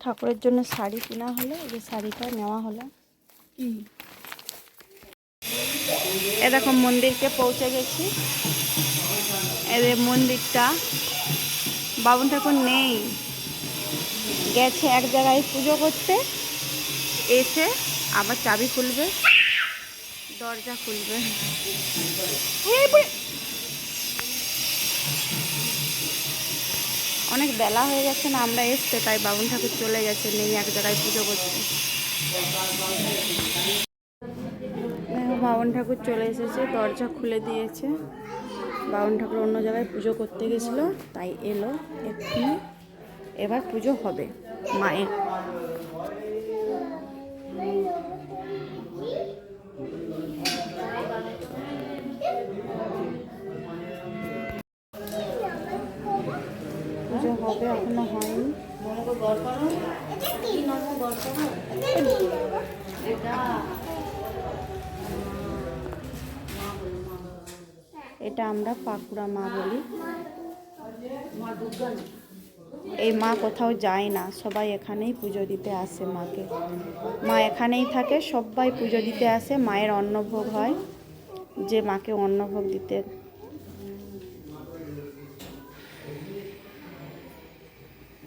ঠাকুরের জন্য শাড়ি কেনা হলো, এই শাড়িটা নেওয়া হলো। এরকম মন্দিরকে পৌঁছে গেছি। এদের মন্দিরটা, বাবুন ঠাকুর নেই। গেছে এক জায়গায় পুজো করতে, এসে আবার চাবি খুলবে, দরজা খুলবে এই বুড়ি- অনেক বেলা হয়ে গেছে না, আমরা এসছে, তাই বাবুন ঠাকুর চলে গেছে, নেই এক জায়গায় পুজো করছে বাবন ঠাকুর চলে এসেছে, দরজা খুলে দিয়েছে। বাবন ঠাকুর অন্য জায়গায় পুজো করতে গেছিল, তাই এলো, এক্ষুনি এবার পুজো হবে, মায়ের। পুজো হবে, এখনও হয়নি। এটা আমরা পাকুড়া মা বলি। এই মা কোথাও যায় না, সবাই এখানেই পুজো দিতে আসে মাকে। মা এখানেই থাকে, সবাই পুজো দিতে আসে, মায়ের অন্নভোগ হয়। যে মাকে অন্নভোগ দিতে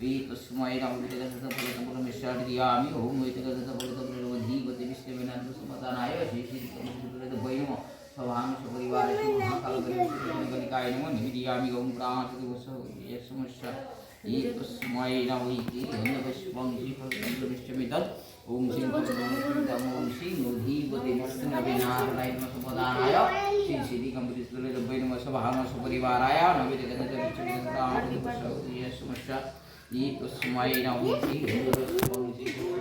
वीतस्मैदंवितकसफलितपुरमिषड्यामि ॐ वैतकसफलितपुरवधीपति विष्णुविनान्दसुमतानाय श्रीशीतमुखिपुरतभैम सभांश परिवार महाकालपरिकलिकाय नमो निमिदियामि ॐ प्राणसुतिवसमस्य ईतस्मैदवैति धन्यपुष्पं श्रीफलतन्द्रमिष्टमिदत् ॐ श्रीं ॐ श्रीं धीपति विष्णुविनान्दसुमतानाय श्री श्री कंपनी नम सभा सपरिवाराय नवीन समस्या Eat, smile, now easy,